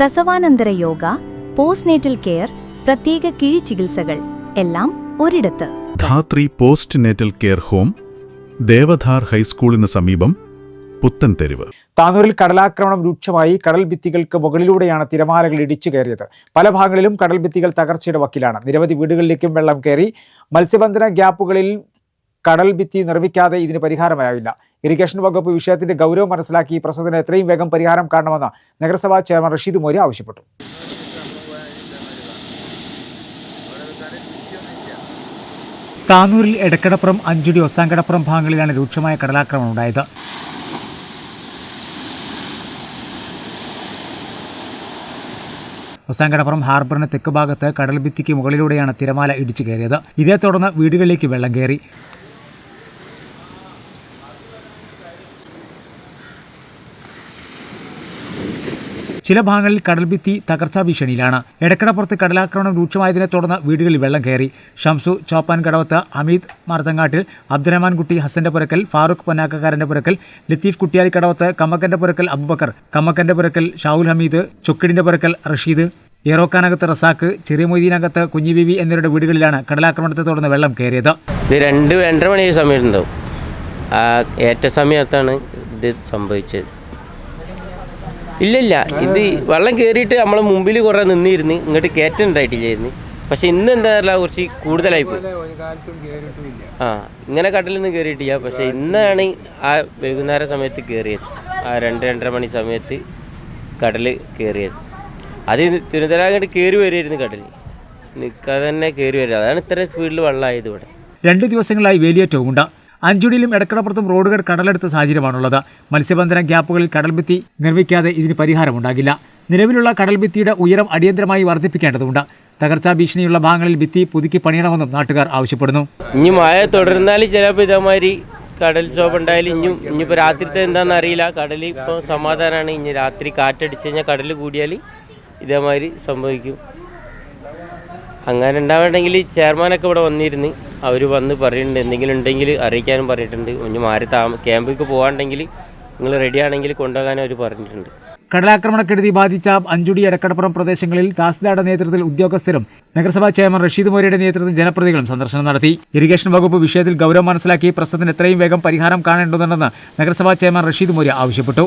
പ്രസവാനന്തര yoga postnatal care പ്രത്യേക കിഴി ചികിത്സകൾ എല്ലാം ഒരിടത്ത്. Dhathri postnatal care home Devadhar ഹൈസ്കൂളിന് സമീപം പുത്തൻ തെരുവ്. താനൂരിൽ കടലാക്രമണം രൂക്ഷമായി കടൽ ഭിത്തികൾക്ക് മുകളിലൂടെയാണ് തിരമാലകൾ ഇടിച്ചു കയറിയത്. പല ഭാഗങ്ങളിലും കടൽ ഭിത്തികൾ തകർച്ചയുടെ വക്കിലാണ്. നിരവധി വീടുകളിലേക്കും വെള്ളം കയറി. മത്സ്യബന്ധന ഗ്യാപ്പുകളിൽ കടൽ ഭിത്തി നിർമ്മിക്കാതെ ഇതിന് പരിഹാരമായില്ല. ഇറിഗേഷൻ വകുപ്പ് വിഷയത്തിന്റെ ഗൗരവം മനസ്സിലാക്കി പ്രശ്നത്തിന് എത്രയും വേഗം പരിഹാരം കാണണമെന്ന് നഗരസഭാ ചെയർമാൻ റഷീദ് മോരി ആവശ്യപ്പെട്ടു. താനൂരിൽ എടക്കടപ്പുറം അഞ്ചുടി ഒസാങ്കടപ്പുറം ഭാഗങ്ങളിലാണ് രൂക്ഷമായ കടലാക്രമണം ഉണ്ടായത്. ഒസാങ്കടപ്പുറം ഹാർബറിന് തെക്ക് ഭാഗത്ത് കടൽഭിത്തിക്ക് മുകളിലൂടെയാണ് തിരമാല ഇടിച്ചു കയറിയത്. ഇതേ തുടർന്ന് വീടുകളിലേക്ക് വെള്ളം കയറി. ചില ഭാഗങ്ങളിൽ കടൽഭിത്തി തകർച്ചാ ഭീഷണിയിലാണ്. എടക്കടപ്പുറത്ത് കടലാക്രമണം രൂക്ഷമായതിനെ തുടർന്ന് വീടുകളിൽ വെള്ളം കയറി. ഷംസു ചോപ്പാൻ കടവത്ത് അമീദ് മാർത്തങ്ങാട്ടിൽ അബ്ദുറഹ്മാൻ കുട്ടി ഹസന്റെ പുരക്കൽ ഫാറൂഖ് പൊന്നാക്കക്കാരന്റെ പുരക്കൽ ലത്തീഫ് കുട്ടിയാലി കടവത്ത് കമ്മക്കന്റെ പുരക്കൽ അബുബക്കർ കമ്മക്കന്റെ പുരക്കൽ ഷാവുൽ ഹമീദ് ചൊക്കിടിന്റെ പുരക്കൽ റഷീദ് ഏറോക്കാനകത്ത് റസാക്ക് ചെറിയ മൊയ്തീനകത്ത് കുഞ്ഞിബിവി എന്നിവരുടെ വീടുകളിലാണ് കടലാക്രമണത്തെ തുടർന്ന് വെള്ളം കയറിയത്. ഇത് രണ്ട് രണ്ടര മണി സമയത്തുണ്ടാവും. ഏറ്റ സമയത്താണ് ഇത് സംഭവിച്ചത്. ഇല്ലില്ല ഇത് വെള്ളം കയറിയിട്ട് നമ്മളെ മുമ്പിൽ കുറേ നിന്നിരുന്ന് ഇങ്ങോട്ട് കയറ്റം ഉണ്ടായിട്ടില്ലായിരുന്നു. പക്ഷെ ഇന്ന് എന്താ പറയുക കുറച്ച് കൂടുതലായി പോയി. ആ ഇങ്ങനെ കടലിൽ നിന്ന് കയറിയിട്ടില്ല പക്ഷെ ഇന്നാണ് ആ വൈകുന്നേര സമയത്ത് കയറിയത് ആ രണ്ട് രണ്ടര മണി സമയത്ത് കടൽ കയറിയത് അത് തിരുവനന്തപുരം കയറി വരുമായിരുന്നു കടൽ. നിൽക്കാതെ തന്നെ കയറി വരുക. അതാണ് ഇത്ര സ്പീഡിൽ വെള്ളമായത് ഇവിടെ. രണ്ട് ദിവസങ്ങളായി വേലിയേറ്റവുമുണ്ട് അഞ്ചുടിയിലും എടക്കടപ്പുറത്തും റോഡുകൾ കടലെടുത്ത സാഹചര്യമാണുള്ളത്. മത്സ്യബന്ധന ഗ്യാപ്പുകളിൽ കടൽഭിത്തി നിർമ്മിക്കാതെ ഇതിന് പരിഹാരമുണ്ടാകില്ല. നിലവിലുള്ള കടൽഭിത്തിയുടെ ഉയരം അടിയന്തരമായി വർദ്ധിപ്പിക്കേണ്ടതുണ്ട്. തകർച്ചാ ഭീഷണിയുള്ള ഭാഗങ്ങളിൽ ഭിത്തി പുതുക്കി പണിയണമെന്നും നാട്ടുകാർ ആവശ്യപ്പെടുന്നു. ഇനി മഴ തുടർന്നാൽ ചിലപ്പോൾ ഇതേമാതിരി കടൽ ക്ഷോഭം ഉണ്ടായാലും ഇനിയും ഇനിയിപ്പോൾ രാത്രിത്തെ എന്താണെന്ന് അറിയില്ല. കടൽ ഇപ്പോൾ സമാധാനമാണ് ഇനി രാത്രി കാറ്റടിച്ച് കഴിഞ്ഞാൽ കടൽ കൂടിയാൽ ഇതേമാതിരി സംഭവിക്കും. അങ്ങനെ ഉണ്ടാവണമെങ്കിൽ ചെയർമാനൊക്കെ ഇവിടെ വന്നിരുന്ന് അവർ വന്ന് പറയുന്നുണ്ട് എന്തെങ്കിലും ഉണ്ടെങ്കിൽ അറിയിക്കാനും പറഞ്ഞിട്ടുണ്ട്. ഒന്ന് മാറി താമ ക്യാമ്പിലേക്ക് പോകാണ്ടെങ്കിൽ നിങ്ങൾ റെഡിയാണെങ്കിൽ കൊണ്ടുപോകാനും അവർ പറഞ്ഞിട്ടുണ്ട്. കടലാക്രമണക്കെടുതി ബാധിച്ച അഞ്ചുടി എടക്കടപ്പുറം പ്രദേശങ്ങളിൽ തഹസിൽദാരുടെ നേതൃത്വത്തിൽ ഉദ്യോഗസ്ഥരും നഗരസഭാ ചെയർമാൻ റഷീദ് മോരിയുടെ നേതൃത്വത്തിൽ ജനപ്രതികളും സന്ദർശനം നടത്തി. ഇറിഗേഷൻ വകുപ്പ് വിഷയത്തിൽ ഗൗരവം മനസ്സിലാക്കി പ്രശ്നത്തിന് എത്രയും വേഗം പരിഹാരം കാണേണ്ടതുണ്ടെന്ന് നഗരസഭാ ചെയർമാൻ റഷീദ് മോരി ആവശ്യപ്പെട്ടു.